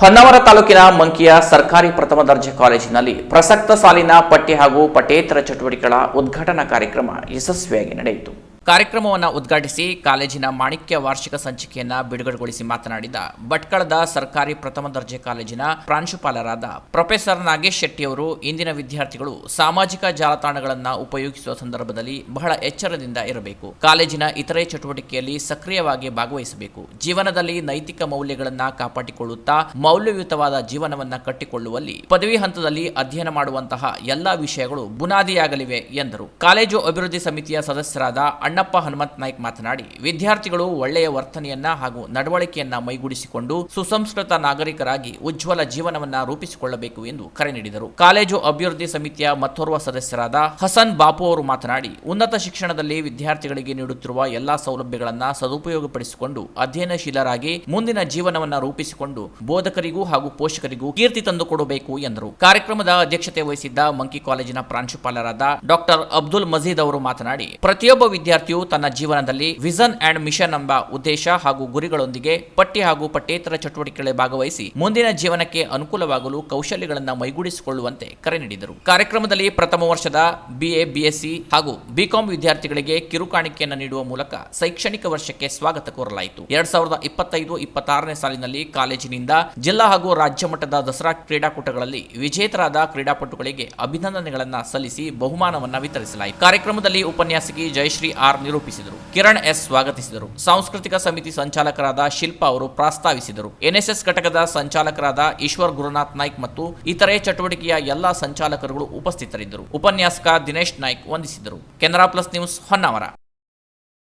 ಹೊನ್ನಾವರ ತಾಲೂಕಿನ ಮಂಕಿಯ ಸರ್ಕಾರಿ ಪ್ರಥಮ ದರ್ಜೆ ಕಾಲೇಜಿನಲ್ಲಿ ಪ್ರಸಕ್ತ ಸಾಲಿನ ಪಠ್ಯ ಹಾಗೂ ಪಠ್ಯೇತರ ಚಟುವಟಿಕೆಗಳ ಉದ್ಘಾಟನಾ ಕಾರ್ಯಕ್ರಮ ಯಶಸ್ವಿಯಾಗಿ ನಡೆಯಿತು. ಕಾರ್ಯಕ್ರಮವನ್ನು ಉದ್ಘಾಟಿಸಿ ಕಾಲೇಜಿನ ಮಾಣಿಕ್ಯ ವಾರ್ಷಿಕ ಸಂಚಿಕೆಯನ್ನ ಬಿಡುಗಡೆಗೊಳಿಸಿ ಮಾತನಾಡಿದ ಭಟ್ಕಳದ ಸರ್ಕಾರಿ ಪ್ರಥಮ ದರ್ಜೆ ಕಾಲೇಜಿನ ಪ್ರಾಂಶುಪಾಲರಾದ ಪ್ರೊಫೆಸರ್ ನಾಗೇಶ್ ಶೆಟ್ಟಿಯವರು, ಇಂದಿನ ವಿದ್ಯಾರ್ಥಿಗಳು ಸಾಮಾಜಿಕ ಜಾಲತಾಣಗಳನ್ನು ಉಪಯೋಗಿಸುವ ಸಂದರ್ಭದಲ್ಲಿ ಬಹಳ ಎಚ್ಚರದಿಂದ ಇರಬೇಕು. ಕಾಲೇಜಿನ ಇತರೆ ಚಟುವಟಿಕೆಯಲ್ಲಿ ಸಕ್ರಿಯವಾಗಿ ಭಾಗವಹಿಸಬೇಕು. ಜೀವನದಲ್ಲಿ ನೈತಿಕ ಮೌಲ್ಯಗಳನ್ನು ಕಾಪಾಡಿಕೊಳ್ಳುತ್ತಾ ಮೌಲ್ಯಯುತವಾದ ಜೀವನವನ್ನ ಕಟ್ಟಿಕೊಳ್ಳುವಲ್ಲಿ ಪದವಿ ಹಂತದಲ್ಲಿ ಅಧ್ಯಯನ ಮಾಡುವಂತಹ ಎಲ್ಲಾ ವಿಷಯಗಳು ಬುನಾದಿಯಾಗಲಿವೆ ಎಂದರು. ಕಾಲೇಜು ಅಭಿವೃದ್ಧಿ ಸಮಿತಿಯ ಸದಸ್ಯರಾದ ಅಣ್ಣಪ್ಪ ಹನುಮಂತ ನಾಯ್ಕ್ ಮಾತನಾಡಿ, ವಿದ್ಯಾರ್ಥಿಗಳು ಒಳ್ಳೆಯ ವರ್ತನೆಯನ್ನ ಹಾಗೂ ನಡವಳಿಕೆಯನ್ನ ಮೈಗೂಡಿಸಿಕೊಂಡು ಸುಸಂಸ್ಕೃತ ನಾಗರಿಕರಾಗಿ ಉಜ್ವಲ ಜೀವನವನ್ನ ರೂಪಿಸಿಕೊಳ್ಳಬೇಕು ಎಂದು ಕರೆ ನೀಡಿದರು. ಕಾಲೇಜು ಅಭಿವೃದ್ಧಿ ಸಮಿತಿಯ ಮತ್ತೋರ್ವ ಸದಸ್ಯರಾದ ಹಸನ್ ಬಾಪು ಅವರು ಮಾತನಾಡಿ, ಉನ್ನತ ಶಿಕ್ಷಣದಲ್ಲಿ ವಿದ್ಯಾರ್ಥಿಗಳಿಗೆ ನೀಡುತ್ತಿರುವ ಎಲ್ಲಾ ಸೌಲಭ್ಯಗಳನ್ನ ಸದುಪಯೋಗಪಡಿಸಿಕೊಂಡು ಅಧ್ಯಯನಶೀಲರಾಗಿ ಮುಂದಿನ ಜೀವನವನ್ನ ರೂಪಿಸಿಕೊಂಡು ಬೋಧಕರಿಗೂ ಹಾಗೂ ಪೋಷಕರಿಗೂ ಕೀರ್ತಿ ತಂದುಕೊಡಬೇಕು ಎಂದರು. ಕಾರ್ಯಕ್ರಮದ ಅಧ್ಯಕ್ಷತೆ ವಹಿಸಿದ್ದ ಮಂಕಿ ಕಾಲೇಜಿನ ಪ್ರಾಂಶುಪಾಲರಾದ ಡಾಕ್ಟರ್ ಅಬ್ದುಲ್ ಮಜೀದ್ ಅವರು ಮಾತನಾಡಿ, ಪ್ರತಿಯೊಬ್ಬ ವಿದ್ಯಾರ್ಥಿಯು ತನ್ನ ಜೀವನದಲ್ಲಿ ವಿಷನ್ ಅಂಡ್ ಮಿಷನ್ ಎಂಬ ಉದ್ದೇಶ ಹಾಗೂ ಗುರಿಗಳೊಂದಿಗೆ ಪಠ್ಯ ಹಾಗೂ ಪಠ್ಯೇತರ ಚಟುವಟಿಕೆಗಳಲ್ಲಿ ಭಾಗವಹಿಸಿ ಮುಂದಿನ ಜೀವನಕ್ಕೆ ಅನುಕೂಲವಾಗಲು ಕೌಶಲ್ಯಗಳನ್ನು ಮೈಗೂಡಿಸಿಕೊಳ್ಳುವಂತೆ ಕರೆ ನೀಡಿದರು. ಕಾರ್ಯಕ್ರಮದಲ್ಲಿ ಪ್ರಥಮ ವರ್ಷದ ಬಿಎ ಬಿಎಸ್ಸಿ ಹಾಗೂ ಬಿಕಾಂ ವಿದ್ಯಾರ್ಥಿಗಳಿಗೆ ಕಿರುಕಾಣಿಕೆಯನ್ನು ನೀಡುವ ಮೂಲಕ ಶೈಕ್ಷಣಿಕ ವರ್ಷಕ್ಕೆ ಸ್ವಾಗತ ಕೋರಲಾಯಿತು. ಎರಡ್ ಸಾವಿರದ ಇಪ್ಪತ್ತೈದು, ಇಪ್ಪತ್ತಾರನೇ ಸಾಲಿನಲ್ಲಿ ಕಾಲೇಜಿನಿಂದ ಜಿಲ್ಲಾ ಹಾಗೂ ರಾಜ್ಯ ಮಟ್ಟದ ದಸರಾ ಕ್ರೀಡಾಕೂಟಗಳಲ್ಲಿ ವಿಜೇತರಾದ ಕ್ರೀಡಾಪಟುಗಳಿಗೆ ಅಭಿನಂದನೆಗಳನ್ನು ಸಲ್ಲಿಸಿ ಬಹುಮಾನವನ್ನು ವಿತರಿಸಲಾಯಿತು. ಕಾರ್ಯಕ್ರಮದಲ್ಲಿ ಉಪನ್ಯಾಸಕಿ ಜಯಶ್ರೀ ಆರ್ ನಿರೂಪಿಸಿದರು. ಕಿರಣ್ ಎಸ್ ಸ್ವಾಗತಿಸಿದರು. ಸಾಂಸ್ಕೃತಿಕ ಸಮಿತಿ ಸಂಚಾಲಕರಾದ ಶಿಲ್ಪಾ ಅವರು ಪ್ರಾಸ್ತಾವಿಸಿದರು. ಎನ್ಎಸ್ಎಸ್ ಘಟಕದ ಸಂಚಾಲಕರಾದ ಈಶ್ವರ್ ಗುರುನಾಥ್ ನಾಯ್ಕ್ ಮತ್ತು ಇತರೆ ಚಟುವಟಿಕೆಯ ಎಲ್ಲಾ ಸಂಚಾಲಕರುಗಳು ಉಪಸ್ಥಿತರಿದ್ದರು. ಉಪನ್ಯಾಸಕ ದಿನೇಶ್ ನಾಯ್ಕ್ ವಂದಿಸಿದರು. Canara plus news Honnavar.